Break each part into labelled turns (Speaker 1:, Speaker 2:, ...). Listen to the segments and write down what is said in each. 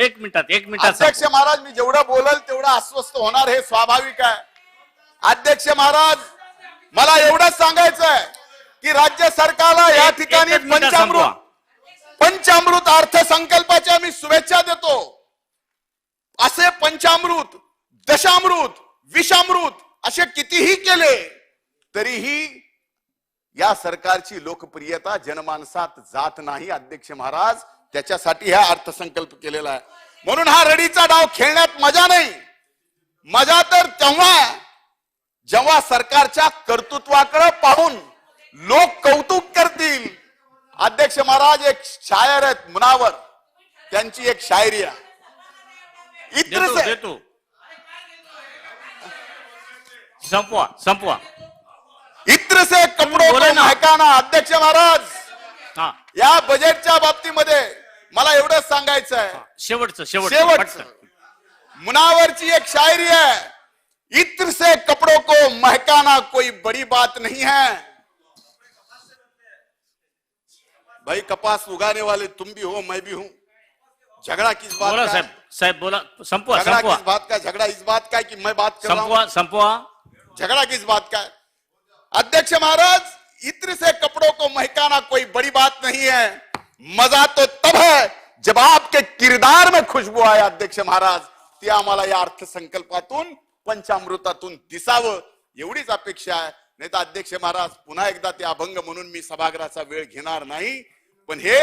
Speaker 1: एक मिनिटात एक मिनिटात
Speaker 2: अध्यक्ष. महाराज मी जेवढं बोलल तेवढं अस्वस्थ होणार हे स्वाभाविक आहे अध्यक्ष महाराज मला एवढंच सांगायचं आहे की राज्य सरकारला या ठिकाणी पंचामृत. पंचामृत अर्थसंकल्पाच्या मी शुभेच्छा देतो असे पंचामृत दशामृत विषामृत असे कितीही केले तरीही या सरकारची लोकप्रियता जनमानसात जात नाही अध्यक्ष महाराज त्याच्यासाठी हा अर्थसंकल्प केलेला आहे. म्हणून हा रडीचा डाव खेळण्यात मजा नाही. मजा तर तेव्हा जेव्हा सरकारच्या कर्तृत्वाकडे पाहून लोक कौतुक करतील. अध्यक्ष महाराज एक शायर आहेत मुनावर. त्यांची एक शायरी आहे. इत्र
Speaker 1: संपवा संपवा.
Speaker 2: इत्र से कपडो
Speaker 1: ना.
Speaker 2: महकाना अध्यक्ष महाराज. या बजेटच्या बाबतीमध्ये मला एवढंच सांगायचं आहे
Speaker 1: शेवटचं शेवटचं
Speaker 2: शेवट
Speaker 1: पटकन.
Speaker 2: मुनावर एक शायरी है इत्र से कपड़ों को महकाना कोई बड़ी बात नहीं है. भाई कपास उगाने वाले तुम भी हो मैं भी हूं. झगड़ा किस बात
Speaker 1: बोला
Speaker 2: का
Speaker 1: साहेब
Speaker 2: है?
Speaker 1: साहेब बोला. संपवा
Speaker 2: झगड़ा किस बात का है? झगड़ा इस बात का है कि मैं बात कर रहा
Speaker 1: संपवा संपवा.
Speaker 2: हूं झगड़ा किस बात का है? अध्यक्ष महाराज इत्र से कपड़ों को महकाना कोई बड़ी बात नहीं है। मजा तो तब है जब आपके किरदार में खुशबू आहे अध्यक्ष महाराज। ती आम्हाला या अर्थसंकल्पातून पंचामृतातून दिसावं एवढीच अपेक्षा आहे. नाही तर अध्यक्ष महाराज पुन्हा एकदा ते अभंग म्हणून मी सभागृहाचा वेळ घेणार नाही. पण हे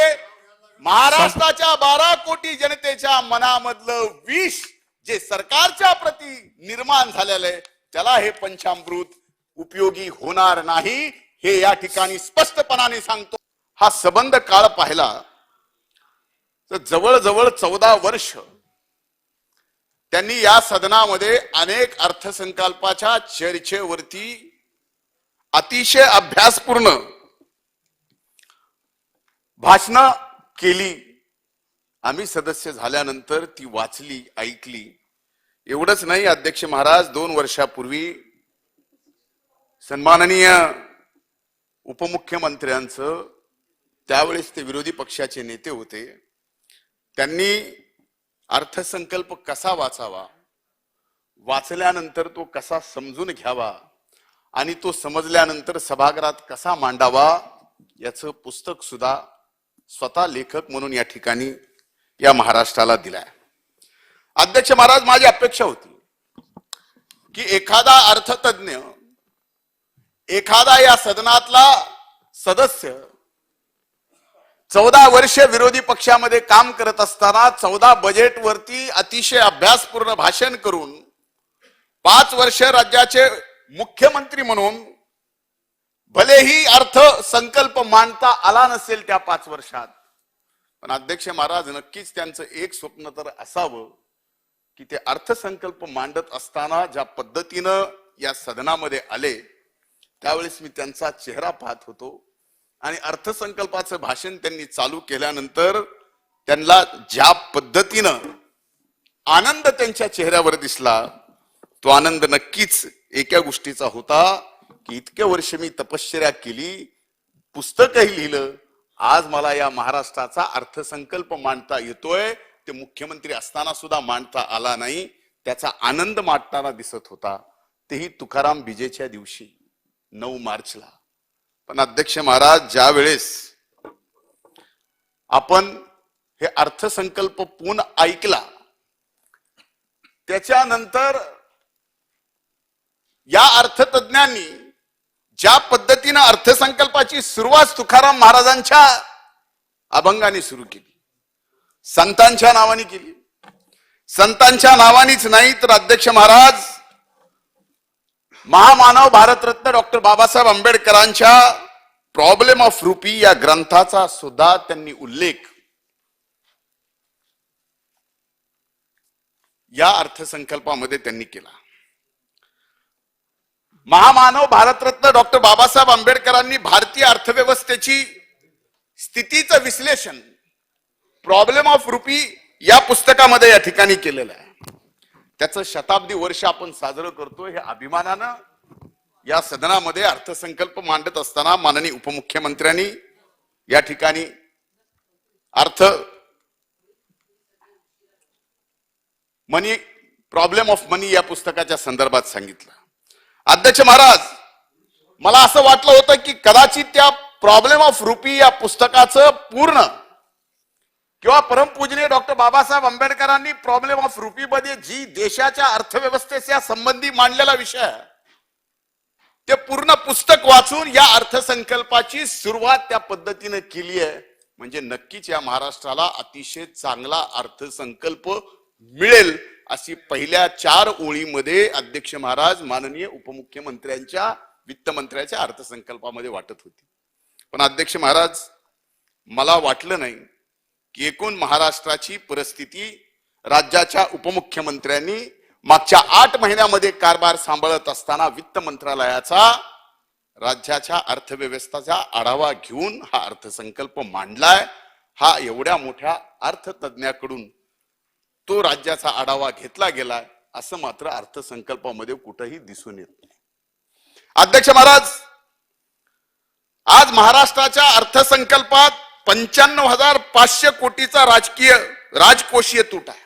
Speaker 2: महाराष्ट्राच्या बारा कोटी जनतेच्या मनामधलं विष जे सरकारच्या प्रती निर्माण झालेलं आहे त्याला हे पंचामृत उपयोगी होणार नाही. हे या ठिकाणी स्पष्टपणाने सांगतो. हा संबंध काळ पाहिला तर जवळजवळ चौदा वर्ष त्यांनी या सदनामध्ये अनेक अर्थसंकल्पाच्या चर्चेवरती अतिशय अभ्यासपूर्ण भाषण केली. आम्ही सदस्य झाल्यानंतर ती वाचली ऐकली. एवढंच नाही अध्यक्ष महाराज दोन वर्षापूर्वी सन्माननीय उपमुख्यमंत्र्यांचं त्यावेळेस ते विरोधी पक्षाचे नेते होते. त्यांनी अर्थसंकल्प कसा वाचावा? वाचल्यानंतर तो कसा समजून घ्यावा? आणि तो समजल्यानंतर सभागृहात कसा मांडावा? याचं पुस्तक सुद्धा स्वतः लेखक म्हणून या ठिकाणी या महाराष्ट्राला दिलाय. अध्यक्ष महाराज माझी अपेक्षा होती की एखादा अर्थतज्ञ एखादा या सदनातला सदस्य चौदा वर्ष विरोधी पक्षामध्ये काम करत असताना चौदा बजेटवरती अतिशय अभ्यासपूर्ण भाषण करून पाच वर्ष राज्याचे मुख्यमंत्री म्हणून भलेही अर्थ संकल्प मांडता आला नसेल त्या पाच वर्षात पण अध्यक्ष महाराज नक्कीच त्यांचं एक स्वप्न तर असावं की ते अर्थसंकल्प मांडत असताना ज्या पद्धतीनं या सदनामध्ये आले त्यावेळेस मी त्यांचा चेहरा पाहत होतो. आणि अर्थसंकल्पाचं भाषण त्यांनी चालू केल्यानंतर त्यांना ज्या पद्धतीनं आनंद त्यांच्या चेहऱ्यावर दिसला तो आनंद नक्कीच एका गोष्टीचा होता की इतके वर्ष मी तपश्चर्या केली पुस्तकही लिहिलं आज मला या महाराष्ट्राचा अर्थसंकल्प मांडता येतोय ते मुख्यमंत्री असताना सुद्धा मांडता आला नाही त्याचा आनंद मांडताना दिसत होता. तेही तुकाराम बीजेच्या दिवशी. नऊ मार्चला. पण अध्यक्ष महाराज ज्या वेळेस आपण हे अर्थसंकल्प पूर्ण ऐकला त्याच्यानंतर या अर्थतज्ञांनी ज्या पद्धतीनं अर्थसंकल्पाची सुरुवात तुकाराम महाराजांच्या अभंगाने सुरू केली संतांच्या नावाने केली संतांच्या नावानेच नाही तर अध्यक्ष महाराज महामानव भारतरत्न डॉक्टर बाबासाहेब आंबेडकरांच्या प्रॉब्लेम ऑफ रुपी या ग्रंथाचा सुद्धा त्यांनी उल्लेख या अर्थसंकल्पामध्ये त्यांनी केला. महामानव भारतरत्न डॉक्टर बाबासाहेब आंबेडकरांनी भारतीय अर्थव्यवस्थेची स्थितीचं विश्लेषण प्रॉब्लेम ऑफ रुपी या पुस्तकामध्ये या ठिकाणी केलेलं आहे. त्याचं शताब्दी वर्ष आपण साजरं करतो हे अभिमानानं. या सदनामध्ये अर्थसंकल्प मांडत असताना माननीय उपमुख्यमंत्र्यांनी या ठिकाणी अर्थ मनी प्रॉब्लेम ऑफ मनी या पुस्तकाच्या संदर्भात सांगितलं. अध्यक्ष महाराज मला असं वाटलं होतं की कदाचित त्या प्रॉब्लेम ऑफ रुपी या पुस्तकाचं पूर्ण किंवा परमपूजनीय डॉक्टर बाबासाहेब आंबेडकरांनी प्रॉब्लेम ऑफ रुपी मध्ये जी देशाच्या अर्थव्यवस्थेच्या संबंधी मांडलेला विषय आहे ते पूर्ण पुस्तक वाचून या अर्थसंकल्पाची सुरुवात त्या पद्धतीने केली आहे. म्हणजे नक्कीच या महाराष्ट्राला अतिशय चांगला अर्थसंकल्प मिळेल अशी पहिल्या चार ओळीमध्ये अध्यक्ष महाराज माननीय उपमुख्यमंत्र्यांच्या वित्तमंत्र्याच्या अर्थसंकल्पामध्ये वाटत होती. पण अध्यक्ष महाराज मला वाटलं नाही की एकूण महाराष्ट्राची परिस्थिती राज्याच्या उपमुख्यमंत्र्यांनी मागच्या आठ महिन्यामध्ये कारभार सांभाळत असताना वित्त मंत्रालयाचा राज्याच्या अर्थव्यवस्थेचा आढावा घेऊन हा अर्थसंकल्प मांडलाय. हा एवढ्या मोठ्या अर्थतज्ञाकडून तो राज्याचा आढावा घेतला गेलाय असं मात्र अर्थसंकल्पामध्ये कुठंही दिसून येत नाही. अध्यक्ष महाराज आज महाराष्ट्राच्या अर्थसंकल्पात पंच्याण्णव हजार पाचशे कोटीचा राजकीय राजकोषीय तूट आहे.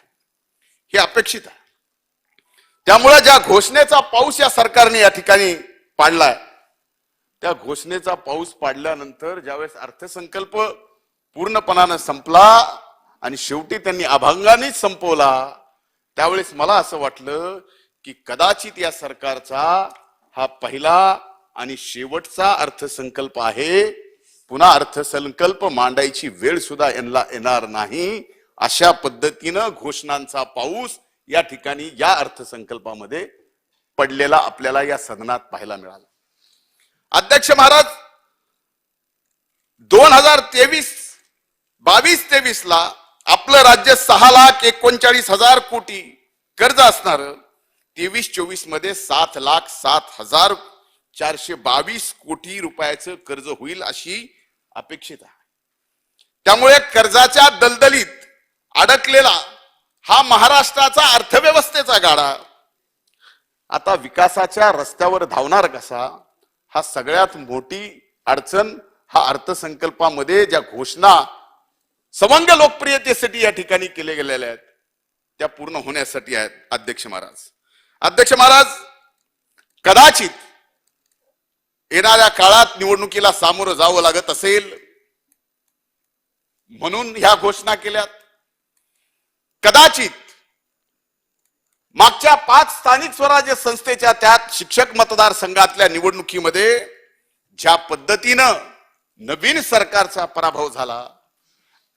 Speaker 2: हे अपेक्षित आहे. त्यामुळे ज्या घोषणेचा पाऊस या सरकारने या ठिकाणी पाडलाय त्या घोषणेचा पाऊस पाडल्यानंतर ज्यावेळेस अर्थसंकल्प पूर्णपणानं संपला आणि शेवटी त्यांनी अभंगानेच संपवला त्यावेळेस मला असं वाटलं की कदाचित या सरकारचा हा पहिला आणि शेवटचा अर्थसंकल्प आहे. पुन्हा अर्थसंकल्प मांडायची वेळ सुद्धा यांना येणार नाही. अशा पद्धतीनं घोषणांचा पाऊस या ठिकाणी या अर्थसंकल्पामध्ये पडलेला आपल्याला या सदनात पाहायला मिळाला. अध्यक्ष महाराज दोन हजार तेवीस बावीस तेवीस ला आपलं राज्य सहा लाख एकोणचाळीस हजार कोटी कर्ज असणार तेवीस चोवीसमध्ये सात लाख सात हजार चारशे बावीस कोटी रुपयाचं कर्ज होईल अशी अपेक्षित आहे. त्यामुळे कर्जाच्या दलदलीत अडकलेला हा महाराष्ट्राचा अर्थव्यवस्थेचा गाडा. आता विकासाच्या रस्त्यावर धावणार कसा हा सगळ्यात मोठी अडचण हा अर्थसंकल्पामध्ये ज्या घोषणा सवंग लोकप्रियतेसाठी या ठिकाणी केले गेलेल्या आहेत त्या पूर्ण होण्यासाठी आहेत अध्यक्ष महाराज. अध्यक्ष महाराज कदाचित येणाऱ्या काळात निवडणुकीला सामोरं जावं लागत असेल म्हणून ह्या घोषणा केल्यात. कदाचित मागच्या पाच स्थानिक स्वराज्य संस्थेच्या त्यात शिक्षक मतदारसंघातल्या निवडणुकीमध्ये ज्या पद्धतीनं नवीन सरकारचा पराभव झाला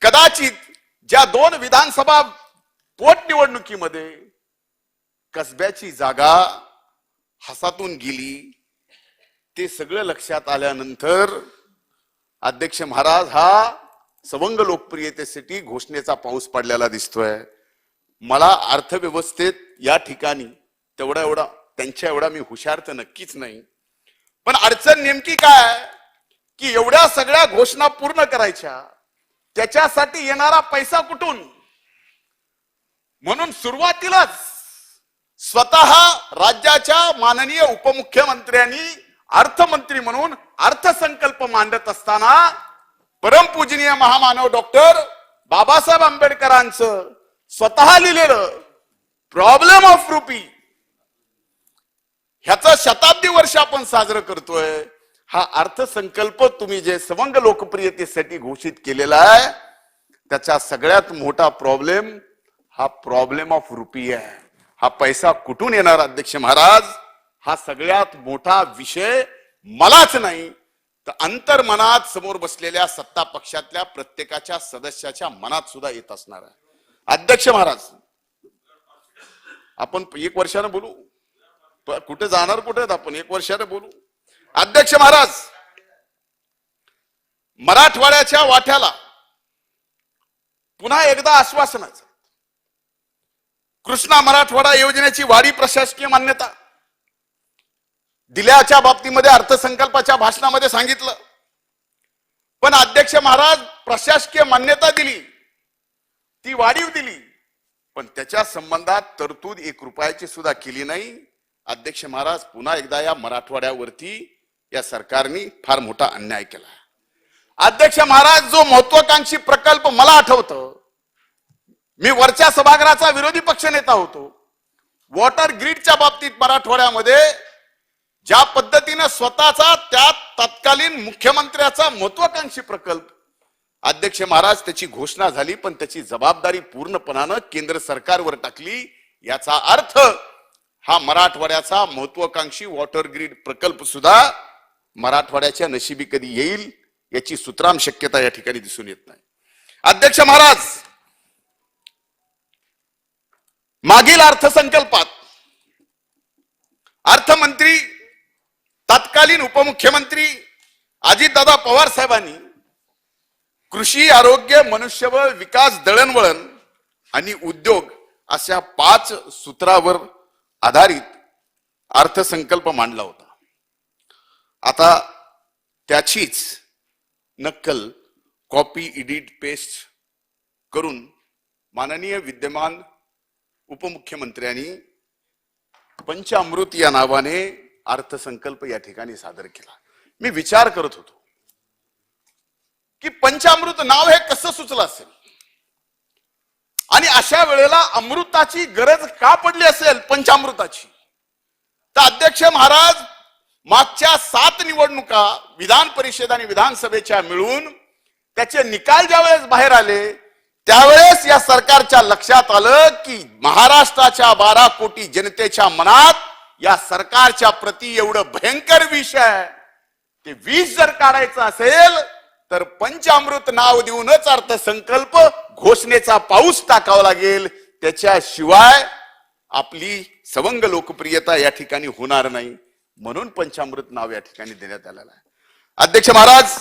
Speaker 2: कदाचित ज्या दोन विधानसभा पोटनिवडणुकीमध्ये कसब्याची जागा हसातून गेली ते सगळं लक्षात आल्यानंतर अध्यक्ष महाराज हा सवंग लोकप्रियतेसाठी घोषणेचा पाऊस पडलेला दिसतोय. मला अर्थव्यवस्थेत या ठिकाणी तेवढा एवढा त्यांच्या एवढा मी हुशार तर नक्कीच नाही. पण अडचण नेमकी काय की एवढ्या सगळ्या घोषणा पूर्ण करायच्या त्याच्यासाठी येणारा पैसा कुठून? म्हणून सुरुवातीलाच स्वतः राज्याच्या माननीय उपमुख्यमंत्र्यांनी अर्थमंत्री म्हणून अर्थसंकल्प मांडत असताना परमपूजनीय महामानव डॉक्टर बाबासाहेब आंबेडकरांचं स्वतः लिहिलेलं प्रॉब्लेम ऑफ रुपी ह्याच शताब्दी वर्ष आपण साजरं करतोय. हा अर्थसंकल्प तुम्ही जे सवंग लोकप्रियतेसाठी घोषित केलेला आहे त्याचा सगळ्यात मोठा प्रॉब्लेम हा प्रॉब्लेम ऑफ रुपी आहे. हा पैसा कुठून येणार अध्यक्ष महाराज? हा सगळ्यात मोठा विषय मलाच नाही तर अंतर्मनात समोर बसलेल्या सत्ता पक्षातल्या प्रत्येकाच्या सदस्याच्या मनात सुद्धा येत असणार आहे. अध्यक्ष महाराज आपण एक वर्षानं बोलू? कुठे जाणार कुठे आपण? एक वर्षानं बोलू? अध्यक्ष महाराज मराठवाड्याच्या वाट्याला पुन्हा एकदा आश्वासनाचं. कृष्णा मराठवाडा योजनेची वाढी प्रशासकीय मान्यता. दिल्याच्या बाबतीमध्ये अर्थसंकल्पाच्या भाषणामध्ये सांगितलं. पण अध्यक्ष महाराज प्रशासकीय मान्यता दिली. ती वाढीव दिली. पण त्याच्या संबंधात तरतूद एक रुपयाची सुद्धा केली नाही. अध्यक्ष महाराज पुन्हा एकदा या मराठवाड्यावरती या सरकारने फार मोठा अन्याय केला. अध्यक्ष महाराज जो महत्वाकांक्षी प्रकल्प मला आठवतं मी वरच्या सभागृहाचा विरोधी पक्षनेता होतो. वॉटर ग्रीडच्या बाबतीत मराठवाड्यामध्ये ज्या पद्धतीनं स्वतःचा त्या तत्कालीन मुख्यमंत्र्याचा महत्वाकांक्षी प्रकल्प अध्यक्ष महाराज त्याची घोषणा झाली पण त्याची जबाबदारी पूर्णपणानं केंद्र सरकारवर टाकली. याचा अर्थ हा मराठवाड्याचा महत्वाकांक्षी वॉटर ग्रीड प्रकल्प सुद्धा मराठवाड्याच्या नशिबी कधी येईल याची सुतराम शक्यता या ठिकाणी दिसून येत नाही. अध्यक्ष महाराज मागील अर्थसंकल्पात अर्थमंत्री तत्कालीन उपमुख्यमंत्री अजितदादा पवार साहेबांनी कृषी आरोग्य मनुष्यबळ विकास दळणवळण आणि उद्योग अशा पाच सूत्रावर आधारित अर्थसंकल्प मांडला होता. आता त्याचीच नक्कल कॉपी एडिट पेस्ट करून माननीय विद्यमान उपमुख्यमंत्र्यांनी पंचामृत या नावाने अर्थसंकल्प या ठिकाणी सादर केला. मी विचार करत होतो की पंचामृत नाव हे कसं सुचलं असेल? आणि अशा वेळेला अमृताची गरज का पडली असेल पंचामृताची? तर अध्यक्ष महाराज मागच्या सात निवडणुका विधान परिषद आणि विधानसभेच्या मिळून त्याचे निकाल ज्यावेळेस बाहेर आले त्यावेळेस या सरकारच्या लक्षात आलं की महाराष्ट्राच्या बारा कोटी जनतेच्या मनात या सरकारच्या प्रती एवढं भयंकर विष आहे ते विष जर काढायचं असेल तर पंचामृत नाव देऊनच अर्थसंकल्प घोषणेचा पाऊस टाकावा लागेल. त्याच्याशिवाय आपली सवंग लोकप्रियता या ठिकाणी होणार नाही. म्हणून पंचामृत नाव या ठिकाणी देण्यात आलेलं आहे. अध्यक्ष महाराज